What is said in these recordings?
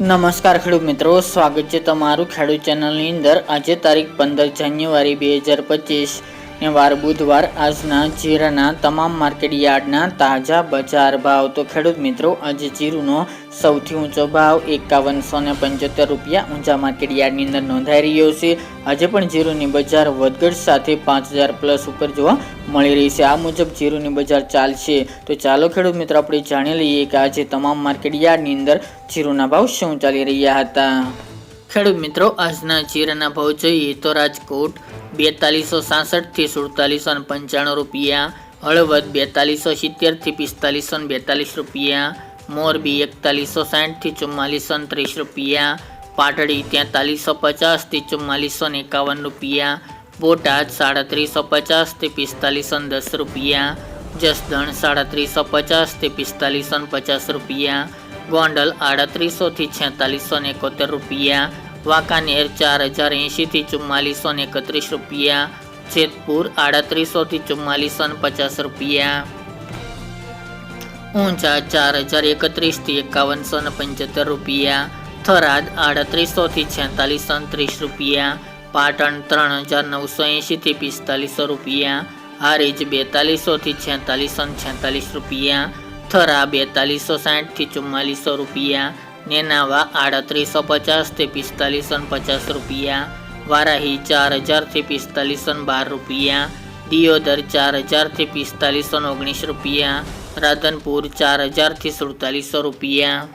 નમસ્કાર ખેડૂત મિત્રો, સ્વાગત છે તમારું ખેડૂત ચેનલની અંદર. આજે તારીખ પંદર જાન્યુઆરી બે હજાર પચીસ. વાર બુધવાર, આજના જીરાના તમામ માર્કેટ યાર્ડના તાજા બજાર ભાવ. તો ખેડૂત મિત્રો, આજે જીરુનો સૌથી ઊંચો ભાવ એકાવનસો ને પંચોતેર રૂપિયા ઊંચા માર્કેટ યાર્ડની અંદર નોંધાઈ રહ્યો છે. આજે પણ જીરુની બજાર વધઘટ સાથે પાંચ હજાર પ્લસ ઉપર જોવા મળી રહી છે. આ મુજબ જીરુની બજાર ચાલશે. તો ચાલો ખેડૂત મિત્રો, આપણે જાણી લઈએ કે આજે તમામ માર્કેટ યાર્ડની અંદર જીરુના ભાવ શું ચાલી રહ્યા હતા. ખેડૂત મિત્રો, આજના જીરાના ભાવ જોઈએ તો રાજકોટ બેતાલીસો સાસઠથી સુડતાલીસો ને પંચાણું રૂપિયા, હળવદ બેતાલીસો સિત્તેરથી પિસ્તાલીસો ને બેતાલીસ રૂપિયા, મોરબી એકતાલીસો સાઠથી ચુમ્માલીસો ને ત્રીસ રૂપિયા, પાટડી તેતાલીસો પચાસથી ચુમ્માલીસો ને એકાવન રૂપિયા, બોટાદ સાડત્રીસો પચાસથી પિસ્તાલીસો ને દસ રૂપિયા, જસદણ સાડત્રીસો પચાસથી પિસ્તાલીસો ને પચાસ રૂપિયા ગોંડલ આડત્રીસોથી છેતાલીસો ને એકોતેર રૂપિયા, વાંકાનેર ચાર હજાર એંશીથી ચુમ્માલીસો ને એકત્રીસ રૂપિયા, જેતપુર આડત્રીસોથી ચુમ્માલીસો ને પચાસ રૂપિયા. ઊંચા ચાર હજાર એકત્રીસથી એકાવનસો ને પંચોતેર રૂપિયા, થરાદ આડત્રીસોથી છેતાલીસો ને ત્રીસ રૂપિયા, પાટણ ત્રણ હજાર નવસો એંશીથી પિસ્તાલીસો રૂપિયા, હારીજ બેતાલીસોથી છેતાલીસો ને છેતાલીસ રૂપિયા થરા બેતાલીસો સાઠથી ચુમ્માલીસો રૂપિયા, નેનાવા આડત્રીસો પચાસથી પિસ્તાલીસો પચાસ રૂપિયા, વારાહી ચાર હજારથી પિસ્તાલીસો બાર રૂપિયા, દિયોદર ચાર હજારથી પિસ્તાલીસો ઓગણીસ રૂપિયા, રાધનપુર ચાર હજારથી સુડતાલીસો રૂપિયા,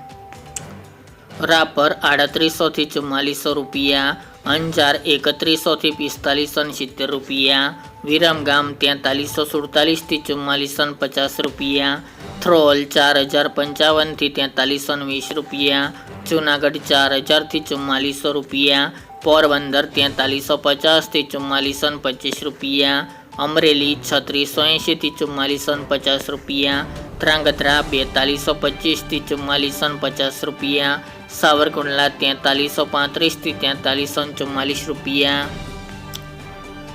રાપર આડત્રીસોથી ચુમ્માલીસો રૂપિયા, અંજાર એકત્રીસોથી પિસ્તાલીસો સિત્તેર રૂપિયા, વિરમગામ તેતાલીસો સુડતાલીસથી ચુમ્માલીસો પચાસ રૂપિયા થ્રોલ ચાર હજાર પંચાવનથી તેતાલીસો વીસ રૂપિયા, જૂનાગઢ ચાર હજારથી ચુમ્માલીસો રૂપિયા, પોરબંદર તેતાલીસો પચાસથી ચુમ્માલીસો પચીસ રૂપિયા, અમરેલી છત્રીસો એંશીથી ચુમ્માલીસો પચાસ રૂપિયા, ધ્રાંગધ્રા બેતાલીસો પચીસથી ચુમ્માલીસો પચાસ રૂપિયા, સાવરકુંડલા તેતાલીસો પાંત્રીસથી તેતાલીસો ચુમ્માલીસ રૂપિયા,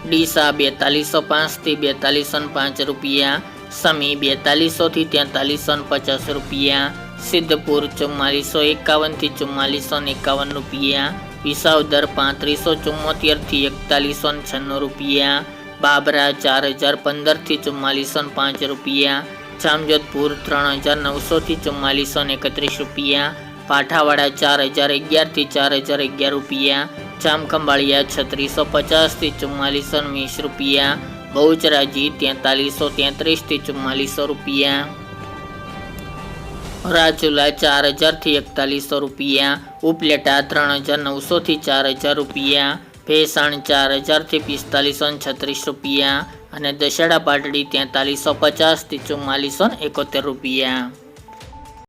ડીસા બેતાલીસો પાંચથી બેતાલીસો પાંચ રૂપિયા સમી બેતાલીસોથી તેતાલીસો પચાસ રૂપિયા, સિદ્ધપુર ચુમ્માલીસો એકાવનથી ચુમ્માલીસો એકાવન રૂપિયા, વિસાવદર પાંત્રીસો ચુમ્મોતેરથી એકતાલીસો છન્નું રૂપિયા, બાબરા ચાર હજાર પંદરથી ચુમ્માલીસો પાંચ રૂપિયા, જામજોધપુર ત્રણ હજાર નવસોથી ચુમ્માલીસો એકત્રીસ રૂપિયા, પાઠાવાડા ચાર હજાર અગિયારથી ચાર હજાર અગિયાર રૂપિયા, જામખંભાળિયા છત્રીસો પચાસથી ચુમ્માલીસો વીસ રૂપિયા બહુચરાજી તેતાલીસો તેત્રીસથી ચુમ્માલીસો રૂપિયા. રાજુલા ચાર હજારથી એકતાલીસો રૂપિયા. ઉપલેટા ત્રણ હજાર નવસોથી ચાર હજાર રૂપિયા. ભેસાણ ચાર હજારથી પિસ્તાલીસો છત્રીસ રૂપિયા. અને દશેડા પાટડી તેતાલીસો પચાસથી ચુમ્માલીસો એકોતેર રૂપિયા.